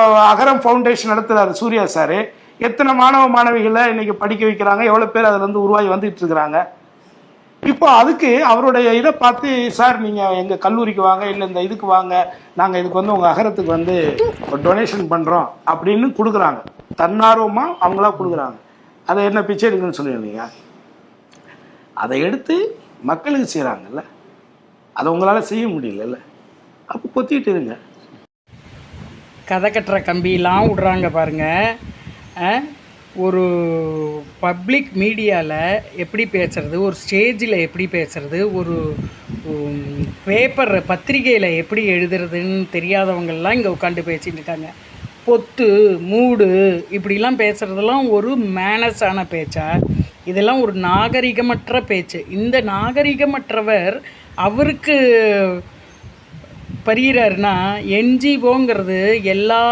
அகரம் foundation நடத்துறாரு Surya sir. எத்தனை மாணவ மாணவிகளை இன்னைக்கு படிக்க வைக்கிறாங்க? எவ்வளோ பேர் அதுல இருந்து உருவாகி வந்துட்டு இருக்கிறாங்க? இப்போ அதுக்கு அவருடைய இதை பார்த்து சார் நீங்கள் எங்கள் கல்லூரிக்கு வாங்க இல்லை இந்த இதுக்கு வாங்க. நாங்கள் இதுக்கு வந்து உங்கள் அகரத்துக்கு வந்து டொனேஷன் பண்ணுறோம் அப்படின்னு கொடுக்குறாங்க. தன்னார்வமாக அவங்களா கொடுக்குறாங்க. அதை என்ன பிச்சை எடுக்கணும்னு சொல்லியிருந்தீங்க? அதை எடுத்து மக்களுக்கு செய்கிறாங்கல்ல அதை உங்களால் செய்ய முடியலல்ல. அப்போ கொத்திட்டு இருங்க. கதை கட்டுற கம்பியெலாம் விட்றாங்க பாருங்க. ஒரு பப்ளிக் மீடியாவில் எப்படி பேசுறது ஒரு ஸ்டேஜில் எப்படி பேசுறது ஒரு பேப்பர் பத்திரிகையில் எப்படி எழுதுறதுன்னு தெரியாதவங்கள்லாம் இங்கே உட்காந்து பேசிகிட்டு இருக்காங்க. பொத்து மூடு இப்படிலாம் பேசுகிறதெல்லாம் ஒரு மேனஸான பேச்சா? இதெல்லாம் ஒரு நாகரிகமற்ற பேச்சு. இந்த நாகரிகமற்றவர் அவருக்கு பரிகிறாருன்னா என்ஜிஓங்கிறது எல்லா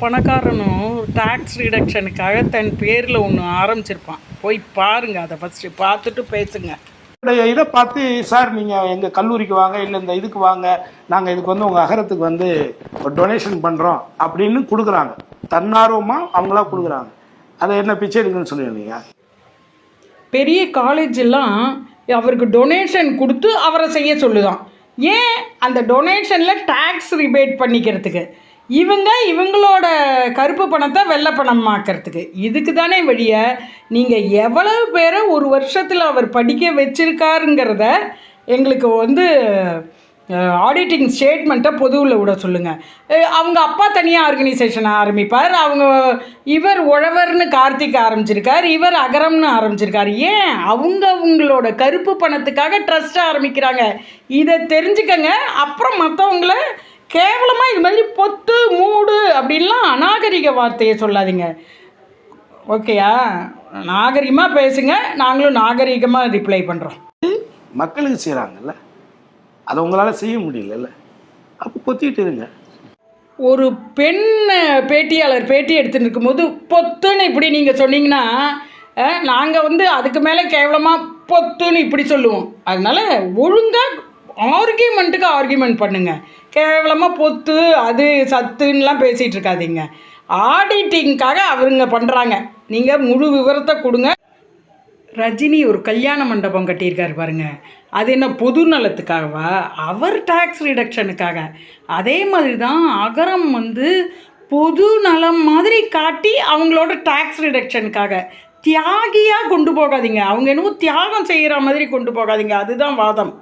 பணக்காரனும் டாக்ஸ் ரிடக்ஷனுக்காக தன் பேரில் ஒன்று ஆரம்பிச்சிருப்பான். போய் பாருங்க அதை ஃபஸ்ட்டு பார்த்துட்டு பேசுங்க. இதை பார்த்து சார் நீங்கள் எங்கள் கல்லூரிக்கு வாங்க இல்லை இந்த இதுக்கு வாங்க நாங்கள் இதுக்கு வந்து உங்கள் அகரத்துக்கு வந்து டொனேஷன் பண்ணுறோம் அப்படின்னு கொடுக்குறாங்க. தன்னார்வமாக அவங்களா கொடுக்குறாங்க. அதை என்ன பிச்சை எடுக்கணும்னு சொல்லியிருந்தீங்க? பெரிய காலேஜ் எல்லாம் அவருக்கு டொனேஷன் கொடுத்து அவரை செய்ய சொல்லுதான். ஏன் அந்த டொனேஷனில் டேக்ஸ் ரிபேட் பண்ணிக்கிறதுக்கு? இவங்க இவங்களோட கருப்பு பணத்தை வெள்ளை பணமாக்கிறதுக்கு. இதுக்கு தானே வழிய நீங்கள் எவ்வளவு பேரை ஒரு வருஷத்தில் அவர் படிக்க வச்சிருக்காருங்கிறத எங்களுக்கு வந்து ஆடிட்டிங் ஸ்டேட்மெண்ட்டை பொதுவில் விட சொல்லுங்கள் அவங்க அப்பா தனியாக ஆர்கனைசேஷன் ஆரம்பிப்பார். அவங்க இவர் உழவர்னு கார்த்திக் ஆரம்பிச்சிருக்கார். இவர் அகரம்னு ஆரம்பிச்சிருக்கார். ஏன்? அவங்க அவங்களோட கருப்பு பணத்துக்காக ட்ரஸ்ட் ஆரம்பிக்கிறாங்க. இதை தெரிஞ்சுக்கங்க. அப்புறம் மற்றவங்கள கேவலமாக இது மாதிரி பொத்து மூடு அப்படின்லாம் அநாகரிக வார்த்தையை சொல்லாதீங்க. ஓகேயா? நாகரிகமாக பேசுங்க. நாங்களும் நாகரிகமாக ரிப்ளை பண்ணுறோம் மக்களுக்கு செய்கிறாங்கல்ல அதை உங்களால் செய்ய முடியலல்ல. அப்போ பொத்திட்டு இருங்க. ஒரு பெண் பேட்டியாளர் பேட்டி எடுத்துட்டு இருக்கும்போது பொத்துன்னு இப்படி நீங்கள் சொன்னீங்கன்னா நாங்கள் வந்து அதுக்கு மேலே கேவலமாக பொத்துன்னு இப்படி சொல்லுவோம். அதனால் ஒழுங்காக ஆர்கியூமெண்ட்டுக்கு ஆர்கியூமெண்ட் பண்ணுங்கள் கேவலமாக பொத்து அது சத்துன்னெலாம் பேசிகிட்டு இருக்காதீங்க. ஆடிட்டிங்காக அவருங்க பண்ணுறாங்க நீங்கள் முழு விவரத்தை கொடுங்க. ரஜினி ஒரு கல்யாண மண்டபம் கட்டியிருக்காரு பாருங்க. அது என்ன பொது நலத்துக்காகவா? அவர் டேக்ஸ் ரிடக்ஷனுக்காக அதே மாதிரி தான் அகரம் வந்து பொது நலம் மாதிரி காட்டி அவங்களோட டேக்ஸ் ரிடக்ஷனுக்காக தியாகியாக கொண்டு போகாதீங்க. அவங்க என்னவோ தியாகம் செய்கிற மாதிரி கொண்டு போகாதீங்க. அதுதான் வாதம்.